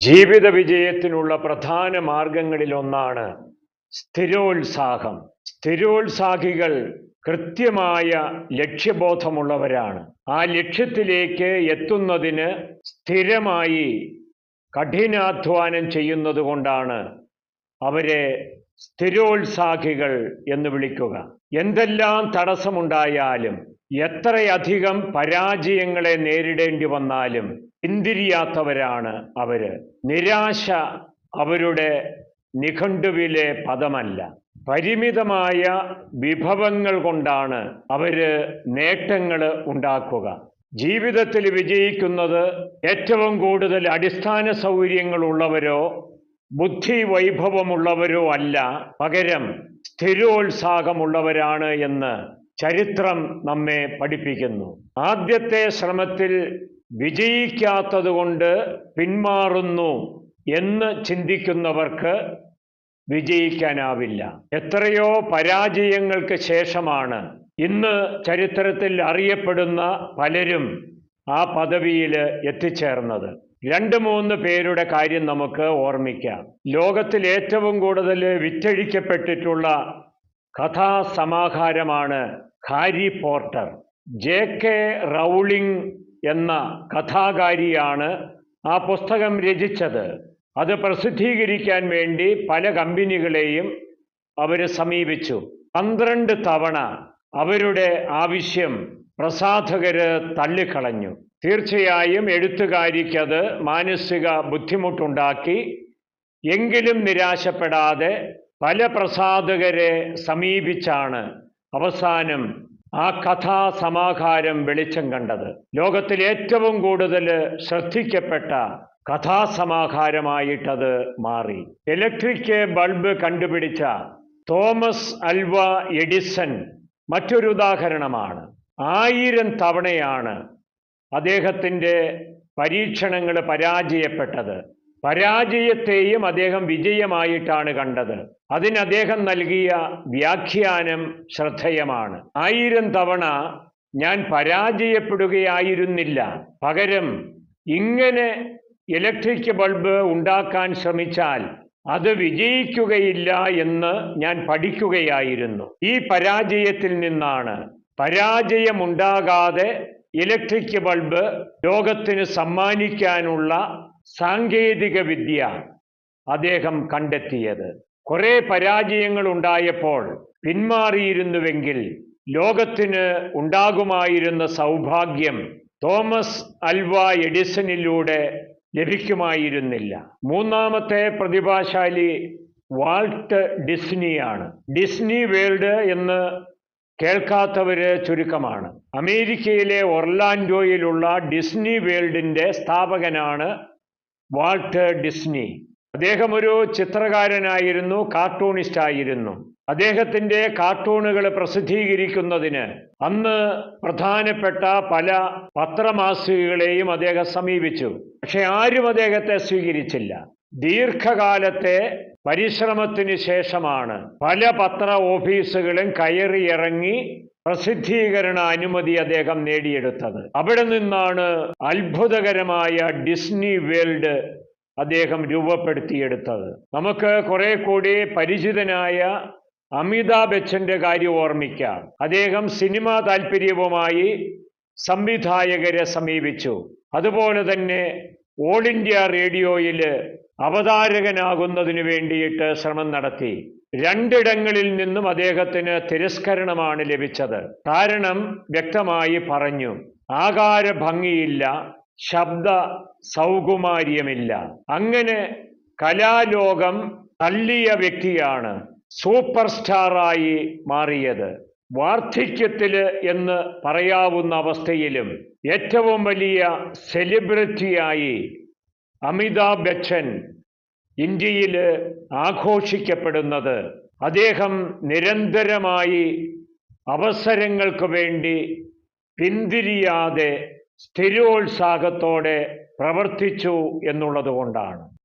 ജീവിത വിജയത്തിനുള്ള പ്രധാന മാർഗങ്ങളിലൊന്നാണ് സ്ഥിരോത്സാഹം. സ്ഥിരോത്സാഹികൾ കൃത്യമായ ലക്ഷ്യബോധമുള്ളവരാണ്. ആ ലക്ഷ്യത്തിലേക്ക് എത്തുന്നതിന് സ്ഥിരമായി കഠിനാധ്വാനം ചെയ്യുന്നത് കൊണ്ടാണ് അവരെ സ്ഥിരോത്സാഹികൾ എന്ന് വിളിക്കുക. എന്തെല്ലാം തടസ്സമുണ്ടായാലും എത്രയധികം പരാജയങ്ങളെ നേരിടേണ്ടി വന്നാലും പിന്തിരിയാത്തവരാണ് അവർ. നിരാശ അവരുടെ നിഘണ്ടുവിലെ പദമല്ല. പരിമിതമായ വിഭവങ്ങൾ കൊണ്ടാണ് അവർ നേട്ടങ്ങൾ ഉണ്ടാക്കുക. ജീവിതത്തിൽ വിജയിക്കുന്നത് ഏറ്റവും കൂടുതൽ അടിസ്ഥാന സൗകര്യങ്ങളുള്ളവരോ ബുദ്ധി വൈഭവമുള്ളവരോ അല്ല. പകരം സ്ഥിരോത്സാഹമുള്ളവരാണ് എന്ന് ചരിത്രം നമ്മെ പഠിപ്പിക്കുന്നു. ആദ്യത്തെ ശ്രമത്തിൽ വിജയിക്കാത്തതുകൊണ്ട് പിന്മാറുന്നു എന്ന് ചിന്തിക്കുന്നവർക്ക് വിജയിക്കാനാവില്ല. എത്രയോ പരാജയങ്ങൾക്ക് ശേഷമാണ് ഇന്ന് ചരിത്രത്തിൽ അറിയപ്പെടുന്ന പലരും ആ പദവിയിൽ എത്തിച്ചേർന്നത്. രണ്ട് മൂന്ന് പേരുടെ കാര്യം നമുക്ക് ഓർമ്മിക്കാം. ലോകത്തിൽ ഏറ്റവും കൂടുതൽ വിറ്റഴിക്കപ്പെട്ടിട്ടുള്ള കഥാസമാഹാരമാണ് Harry Potter. J K Rowling എന്ന കഥാകാരിയാണ് ആ പുസ്തകം രചിച്ചത്. അത് പ്രസിദ്ധീകരിക്കാൻ വേണ്ടി പല കമ്പനികളെയും അവർ സമീപിച്ചു. പന്ത്രണ്ട് തവണ അവരുടെ ആവശ്യം പ്രസാധകര് തള്ളിക്കളഞ്ഞു. തീർച്ചയായും എഴുത്തുകാരിക്കത് മാനസിക ബുദ്ധിമുട്ടുണ്ടാക്കി. എങ്കിലും നിരാശപ്പെടാതെ പല പ്രസാധകരെ സമീപിച്ചാണ് അവസാനം ആ കഥാസമാഹാരം വെളിച്ചം കണ്ടത്. ലോകത്തിൽ ഏറ്റവും കൂടുതൽ ശ്രദ്ധിക്കപ്പെട്ട കഥാസമാഹാരമായിട്ടത് മാറി. ഇലക്ട്രിക് ബൾബ് കണ്ടുപിടിച്ച തോമസ് അൽവ എഡിസൺ മറ്റൊരു ഉദാഹരണമാണ്. ആയിരം തവണയാണ് അദ്ദേഹത്തിന്റെ പരീക്ഷണങ്ങൾ പരാജയപ്പെട്ടത്. പരാജയത്തെയും അദ്ദേഹം വിജയമായിട്ടാണ് കണ്ടത്. അതിന് അദ്ദേഹം നൽകിയ വ്യാഖ്യാനം ശ്രദ്ധേയമാണ്. ആയിരം തവണ ഞാൻ പരാജയപ്പെടുകയായിരുന്നില്ല. പകരം ഇങ്ങനെ ഇലക്ട്രിക് ബൾബ് ഉണ്ടാക്കാൻ ശ്രമിച്ചാൽ അത് വിജയിക്കുകയില്ല എന്ന് ഞാൻ പഠിക്കുകയായിരുന്നു. ഈ പരാജയത്തിൽ നിന്നാണ് പരാജയമുണ്ടാകാതെ ഇലക്ട്രിക് ബൾബ് ലോകത്തിന് സമ്മാനിക്കാനുള്ള സാങ്കേതിക വിദ്യ അദ്ദേഹം കണ്ടെത്തിയത്. കുറെ പരാജയങ്ങൾ ഉണ്ടായപ്പോൾ പിന്മാറിയിരുന്നുവെങ്കിൽ ലോകത്തിന് ഉണ്ടാകുമായിരുന്ന സൗഭാഗ്യം തോമസ് അൽവ എഡിസണിലൂടെ ലഭിക്കുമായിരുന്നില്ല. മൂന്നാമത്തെ പ്രതിഭാശാലി വാൾട്ട് ഡിസ്നിയാണ്. ഡിസ്നി വേൾഡ് എന്ന് കേൾക്കാത്തവര് ചുരുക്കമാണ്. അമേരിക്കയിലെ ഒർലാൻഡോയിലുള്ള ഡിസ്നി വേൾഡിന്റെ സ്ഥാപകനാണ് വാൾട്ട് ഡിസ്നി. അദ്ദേഹം ഒരു ചിത്രകാരനായിരുന്നു കാർട്ടൂണിസ്റ്റ് ആയിരുന്നു അദ്ദേഹത്തിന്റെ കാർട്ടൂണുകൾ പ്രസിദ്ധീകരിക്കുന്നതിന് അന്ന് പ്രധാനപ്പെട്ട പല പത്രമാസികകളെയും അദ്ദേഹം സമീപിച്ചു. പക്ഷെ ആരും അദ്ദേഹത്തെ സ്വീകരിച്ചില്ല. ദീർഘകാലത്തെ പരിശ്രമത്തിന് ശേഷമാണ് പല പത്ര ഓഫീസുകളും കയറിയിറങ്ങി പ്രസിദ്ധീകരണ അനുമതി അദ്ദേഹം നേടിയെടുത്തത്. അവിടെ നിന്നാണ് അത്ഭുതകരമായ ഡിസ്നി വേൾഡ് അദ്ദേഹം രൂപപ്പെടുത്തിയെടുത്തത്. നമുക്ക് കുറെ കൂടി പരിചിതനായ അമിതാഭ് ബച്ചന്റെ കാര്യം ഓർമ്മിക്കാം. അദ്ദേഹം സിനിമാ താല്പര്യവുമായി സംവിധായകരെ സമീപിച്ചു. അതുപോലെ തന്നെ ഓൾ ഇന്ത്യ റേഡിയോയിൽ അവതാരകനാകുന്നതിന് വേണ്ടിയിട്ട് ശ്രമം നടത്തി. രണ്ടിടങ്ങളിൽ നിന്നും അദ്ദേഹത്തിന് തിരസ്കരണമാണ് ലഭിച്ചത്. കാരണം വ്യക്തമായി പറഞ്ഞു ആകാര ഭംഗിയില്ല ശബ്ദ സൗകുമാര്യമില്ല. അങ്ങനെ കലാലോകം തള്ളിയ വ്യക്തിയാണ് സൂപ്പർ സ്റ്റാറായി മാറിയത്. വാർദ്ധക്യത്തിൽ എന്ന് പറയാവുന്ന അവസ്ഥയിലും ഏറ്റവും വലിയ സെലിബ്രിറ്റിയായി അമിതാഭ് ബച്ചൻ ഇന്ത്യയിൽ ആഘോഷിക്കപ്പെടുന്നത് അദ്ദേഹം നിരന്തരമായി അവസരങ്ങൾക്ക് വേണ്ടി പിന്തിരിയാതെ സ്ഥിരോത്സാഹത്തോടെ പ്രവർത്തിച്ചു എന്നുള്ളത് കൊണ്ടാണ്.